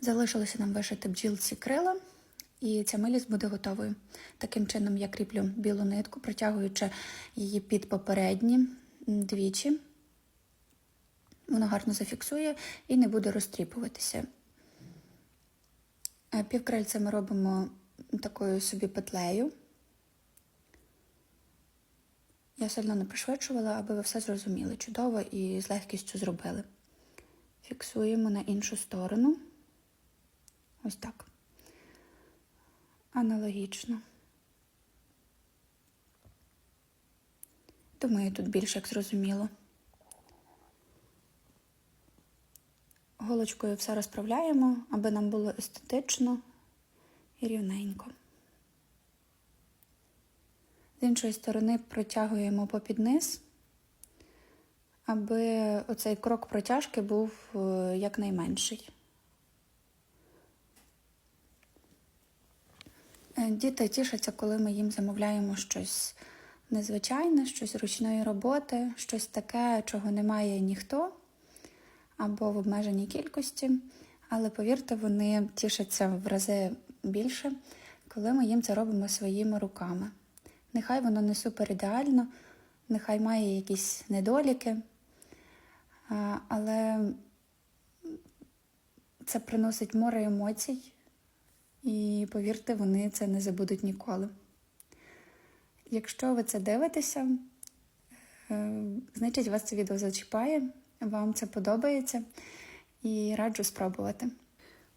Залишилося нам вишити бджілці крила, і ця милість буде готовою. Таким чином я кріплю білу нитку, протягуючи її під попередні двічі. Воно гарно зафіксує і не буде розтріпуватися. Е, Півкрильця ми робимо такою собі петлею. Я сильно не пришвидшувала, аби ви все зрозуміли чудово і з легкістю зробили. Фіксуємо на іншу сторону. Ось так. Аналогічно. Думаю, тут більше як зрозуміло. Голочкою все розправляємо, аби нам було естетично і рівненько. З іншої сторони протягуємо попід низ, аби оцей крок протяжки був е, якнайменший. Діти тішаться, коли ми їм замовляємо щось незвичайне, щось ручної роботи, щось таке, чого немає ніхто або в обмеженій кількості. Але повірте, вони тішаться в рази більше, коли ми їм це робимо своїми руками. Нехай воно не супер ідеально, нехай має якісь недоліки, але це приносить море емоцій, і повірте, вони це не забудуть ніколи. Якщо ви це дивитеся, е, значить вас це відео зачіпає, вам це подобається і раджу спробувати.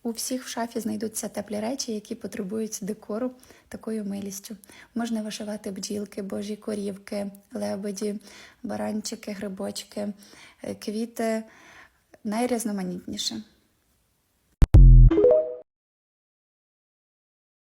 У всіх в шафі знайдуться теплі речі, які потребують декору такою милістю. Можна вишивати бджілки, божі корівки, лебеді, баранчики, грибочки, е, квіти найрізноманітніше.